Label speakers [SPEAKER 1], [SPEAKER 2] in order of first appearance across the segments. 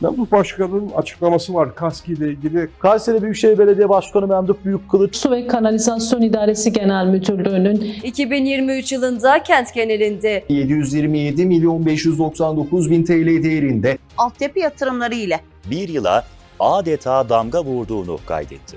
[SPEAKER 1] Memduh Başkan'ın açıklaması var KASKİ ile ilgili.
[SPEAKER 2] Kayseri Büyükşehir Belediye Başkanı Memduh Büyükkılıç
[SPEAKER 3] Su ve Kanalizasyon İdaresi Genel Müdürlüğü'nün
[SPEAKER 4] 2023 yılında kent genelinde
[SPEAKER 5] 727 milyon 599 bin TL değerinde
[SPEAKER 6] altyapı yatırımları ile
[SPEAKER 7] bir yıla adeta damga vurduğunu kaydetti.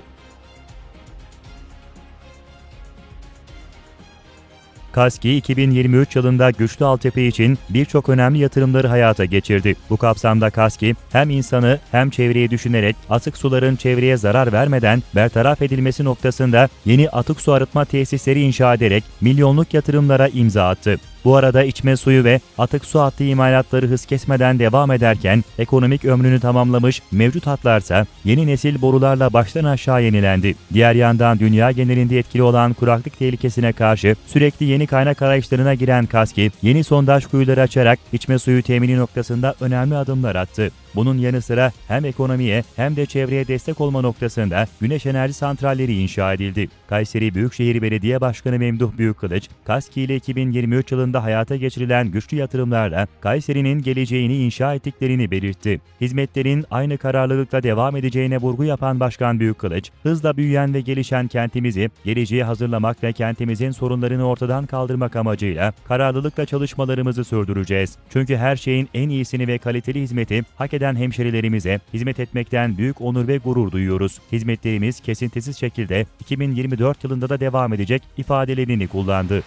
[SPEAKER 7] KASKİ 2023 yılında güçlü altyapı için birçok önemli yatırımları hayata geçirdi. Bu kapsamda KASKİ hem insanı hem çevreyi düşünerek atık suların çevreye zarar vermeden bertaraf edilmesi noktasında yeni atık su arıtma tesisleri inşa ederek milyonluk yatırımlara imza attı. Bu arada içme suyu ve atık su hattı imalatları hız kesmeden devam ederken ekonomik ömrünü tamamlamış mevcut hatlarsa yeni nesil borularla baştan aşağı yenilendi. Diğer yandan dünya genelinde etkili olan kuraklık tehlikesine karşı sürekli yeni kaynak arayışlarına giren KASKİ, yeni sondaj kuyuları açarak içme suyu temini noktasında önemli adımlar attı. Bunun yanı sıra hem ekonomiye hem de çevreye destek olma noktasında güneş enerji santralleri inşa edildi. Kayseri Büyükşehir Belediye Başkanı Memduh Büyükkılıç, KASKİ ile 2023 yılında hayata geçirilen güçlü yatırımlarla Kayseri'nin geleceğini inşa ettiklerini belirtti. Hizmetlerin aynı kararlılıkla devam edeceğine vurgu yapan Başkan Büyükkılıç, hızla büyüyen ve gelişen kentimizi geleceğe hazırlamak ve kentimizin sorunlarını ortadan kaldırmak amacıyla kararlılıkla çalışmalarımızı sürdüreceğiz. Çünkü her şeyin en iyisini ve kaliteli hizmeti hak eden hemşerilerimize hizmet etmekten büyük onur ve gurur duyuyoruz. Hizmetlerimiz kesintisiz şekilde 2024 yılında da devam edecek ifadelerini kullandı.